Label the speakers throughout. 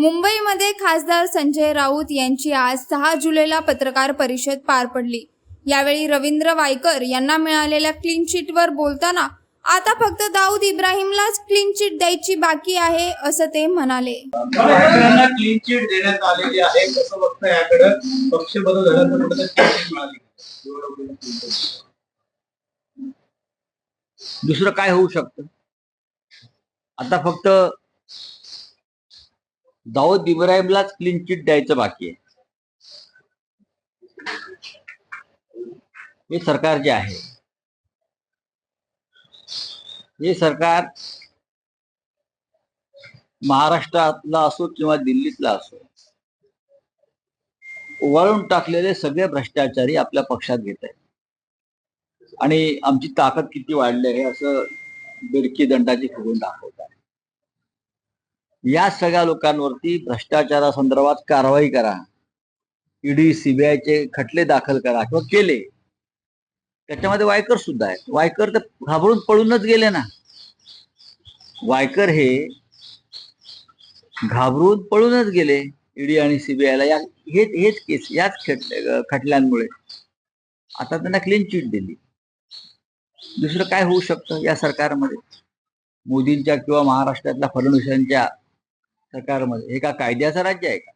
Speaker 1: मुंबईमध्ये खासदार संजय राऊत यांची आज सहा जुलैला पत्रकार परिषद पार पडली. यावेळी रवींद्र वायकर यांना मिळालेल्या क्लीन चिटवर बोलताना आता फक्त दाऊद इब्राहिमलाच क्लीन चिट द्यायची बाकी आहे असं ते म्हणाले.
Speaker 2: क्लीन चिट देण्यात आलेली आहे कसं बघता याकडे पक्ष बदल झाला
Speaker 3: दुसरं काय होऊ शकतं? आता फक्त दाऊद इब्राहिमलाच क्लीन चिट द्यायचं बाकी आहे. हे सरकार जे आहे हे सरकार महाराष्ट्रातला असो किंवा दिल्लीतला असो वळून टाकलेले सगळे भ्रष्टाचारी आपल्या पक्षात घेत आहेत. आणि आमची ताकद किती वाढली आहे असं बिडकी दंडाची फुगून दाखवत आहे. या सगळ्या लोकांवरती भ्रष्टाचारासंदर्भात कारवाई करा. ईडी सीबीआयचे खटले दाखल करा किंवा केले. त्याच्यामध्ये वायकर सुद्धा आहेत. वायकर तर घाबरून पळूनच गेले ना. वायकर हे घाबरून पळूनच गेले ईडी आणि सीबीआयला या हेच हेच केस याच खटले खटल्यांमुळे. आता त्यांना क्लीन चिट दिली. दुसरं काय होऊ शकतं या सरकारमध्ये? मोदींच्या किंवा महाराष्ट्रातल्या फडणवीसांच्या सरकारमध्ये. हे का कायद्याचं राज्य आहे का?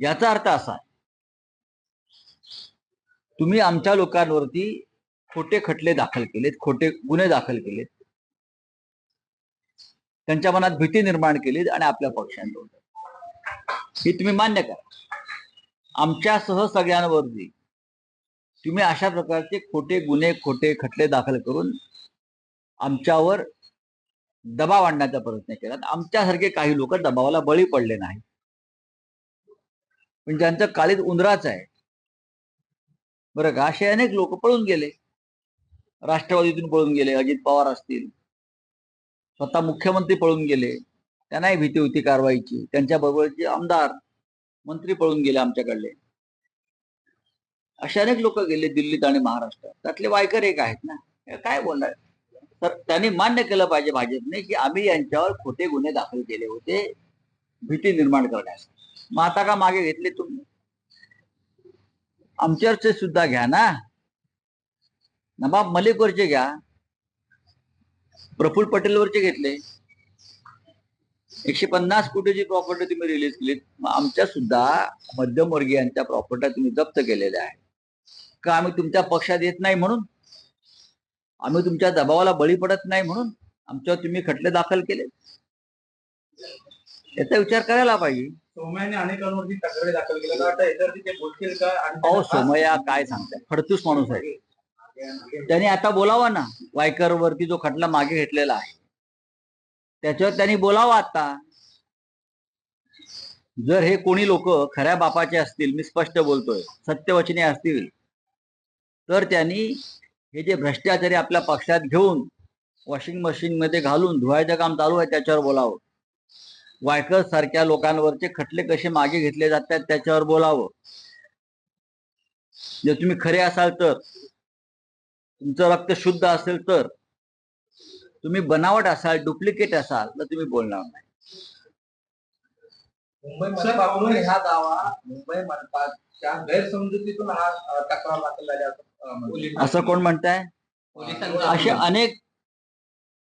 Speaker 3: याचा अर्थ असा तुम्ही आमच्या लोकांवरती खोटे खटले दाखल केलेत खोटे गुन्हे दाखल केलेत. त्यांच्या मनात भीती निर्माण केली आणि आपल्या पक्षांवर. हे तुम्ही मान्य करा. आमच्यासह सगळ्यांवरती तुम्ही अशा प्रकारचे खोटे गुन्हे खोटे खटले दाखल करून आमच्यावर दबाव आणण्याचा प्रयत्न केला. आमच्यासारखे काही लोक दबावाला बळी पडले नाही पण ज्यांचं काळीत उंदराच आहे बरं का असे अनेक लोक पळून गेले. राष्ट्रवादीतून पळून गेले अजित पवार असतील. स्वतः मुख्यमंत्री पळून गेले. त्यांनाही भीती होती कारवाईची. त्यांच्याबरोबरचे आमदार मंत्री पळून गेले आमच्याकडले. असे अनेक लोक गेले दिल्लीत आणि महाराष्ट्रात. त्यातले वायकर एक आहेत ना. काय बोलणार? तर त्यांनी मान्य केलं पाहिजे भाजपने की आम्ही यांच्यावर खोटे गुन्हे दाखल केले होते भीती निर्माण करण्यास. मग आता का मागे घेतले तुम्ही? आमच्यावरचे सुद्धा घ्या ना. नवाब मलिकवरचे घ्या. प्रफुल्ल पटेलवरचे घेतले. एकशे पन्नास कोटीची प्रॉपर्टी तुम्ही रिलीज केली आमच्या सुद्धा मध्यमवर्गीयांच्या प्रॉपर्ट्या तुम्ही जप्त केलेल्या आहेत. का आम्ही तुमच्या पक्षात येत नाही म्हणून? आम्ही तुमच्या दबावाला बळी पडत नाही म्हणून आमच्यावर तुम्ही खटले दाखल केले. याचा विचार करायला पाहिजे.
Speaker 2: सोमयाने अनेकांवरती तक्रारी दाखल केल्या.
Speaker 3: अहो सोमया काय सांगताय? फडतूस माणूस आहे. त्यांनी आता बोलावा ना. वायकर वरती जो खटला मागे घेतलेला आहे. त्याच्यावर त्यांनी बोलावा आता. जर हे कोणी लोक खऱ्या बापाचे असतील मी स्पष्ट बोलतोय सत्यवचने असतील तर त्यांनी हे जे भ्रष्टाचारी आपल्या पक्षात घेऊन वॉशिंग मशीन मध्ये घालून धुवायचं काम चालू आहे त्याच्यावर बोलावं. वायकर सारख्या लोकांवरचे खटले कसे मागे घेतले जातात त्याच्यावर बोलावं. जर तुम्ही खरे असाल तर तुमचं रक्त शुद्ध असेल तर तुम्ही बनावट असाल डुप्लिकेट असाल तर तुम्ही बोलणार नाही.
Speaker 4: मुंबई हा दावा मुंबई मनपाच्या गैरसमजुतीतून हा तक्रार दाखल झाली असं,
Speaker 3: कोण म्हणताय? असे अनेक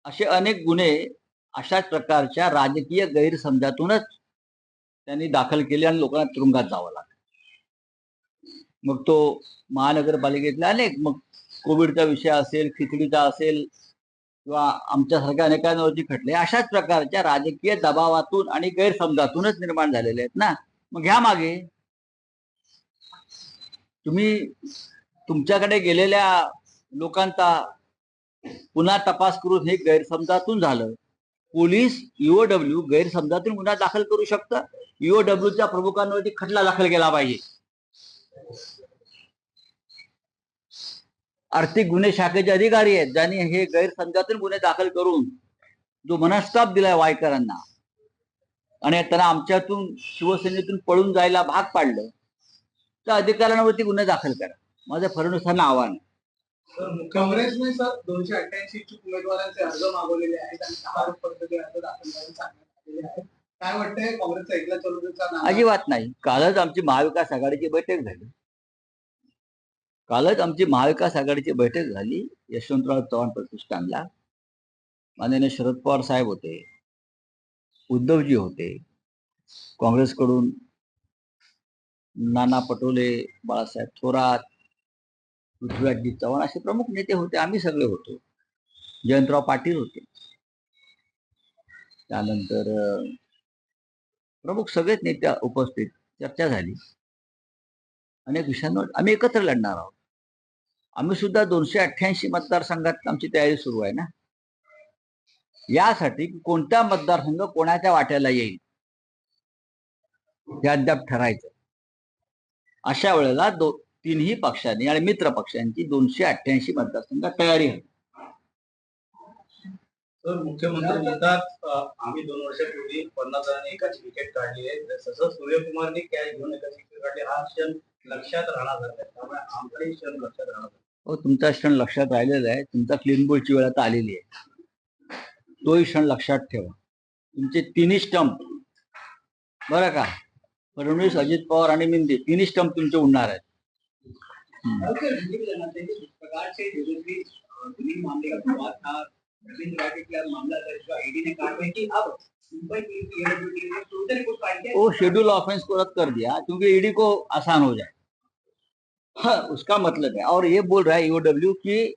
Speaker 3: असे अनेक गुन्हे अशाच प्रकारच्या राजकीय गैरसमजातूनच त्यांनी दाखल केले आणि लोकांना तुरुंगात जावं लागलं. मग तो महानगरपालिकेतले अनेक मग कोविडचा विषय असेल खिचडीचा असेल किंवा आमच्यासारख्या अनेकांवरती खटले अशाच प्रकारच्या राजकीय दबावातून आणि गैरसमजातूनच निर्माण झालेले आहेत ना? मग घ्या मागे तुम्ही तुमच्याकडे गेलेल्या लोकांचा पुन्हा तपास करून हे गैरसमजातून झालं. पोलीस ईओडब्ल्यू गैरसमजातून गुन्हा दाखल करू शकतं ईओडब्ल्यूच्या प्रमुखांवरती खटला दाखल केला पाहिजे. आर्थिक गुन्हे शाखेचे अधिकारी आहेत ज्यांनी हे गैरसमजातून गुन्हे दाखल करून जो मनस्ताप दिलाय वायकरांना आणि त्यांना आमच्यातून शिवसेनेतून पळून जायला भाग पाडलं त्या अधिकाऱ्यांवरती गुन्हे दाखल करा. माझं फडणवीसांना आव्हान.
Speaker 4: काँग्रेसने सर दोनशे अठ्ठ्याऐंशी इच्छुक उमेदवारांचे अर्ज मागवलेले आहेत आणि सहा पद्धती अर्ज दाखल करायला सांगण्यात आलेले आहेत.
Speaker 2: काय वाटतंय? काँग्रेसचा एकला चौधरीचा
Speaker 3: अजिबात नाही. कालच आमची महाविकास आघाडीची बैठक झाली. कालच आमची महाविकास आघाडीची बैठक झाली. यशवंतराव चव्हाण प्रतिष्ठानला. माननीय शरद पवार साहेब होते. उद्धवजी होते. काँग्रेसकडून नाना पटोले बाळासाहेब थोरात पृथ्वीराजजी चव्हाण असे प्रमुख नेते होते आम्ही सगळे होतो. जयंतराव पाटील होते. त्यानंतर प्रमुख सगळेच नेते उपस्थित चर्चा झाली. अनेक विषयांवर आम्ही एकत्र लढणार आहोत. आम्ही सुद्धा दोनशे अठ्ठ्याऐंशी मतदारसंघात आमची तयारी सुरू आहे ना? यासाठी कोणता मतदारसंघ कोणाच्या वाट्याला येईल? हे अद्याप ठरायचं. अशा वेळेला दो तिन्ही पक्षांनी आणि मित्र पक्षांची दोनशे अठ्ठ्याऐंशी मतदारसंघात तयारी आहे
Speaker 2: तर मुख्यमंत्री म्हणतात आम्ही दोन वर्षापूर्वी पन्नास जणांनी एकाची विकेट काढली आहे. तसं सूर्यकुमारने कॅच घेऊन एकाची विकेट काढली हा क्षण लक्षात राहणार त्यामुळे आमचाही क्षण लक्षात राहणार.
Speaker 3: हो तुमचा क्षण लक्षात राहिलेला आहे. तुमचा क्लीन बोलची वेळ आता आलेली आहे. तोही क्षण लक्षात ठेवा. तुमचे तिन्ही स्टंप बरं का? फडणवीस अजित पवार आणि मिंदे तिन्ही स्टंप तुमचे उडणार आहेत. वो शेड्यूल ऑफेंस को रद्द कर दिया क्योंकि ईडी को आसान हो जाए। हाँ, उसका मतलब है और ये बोल रहा है ईओडब्ल्यू कि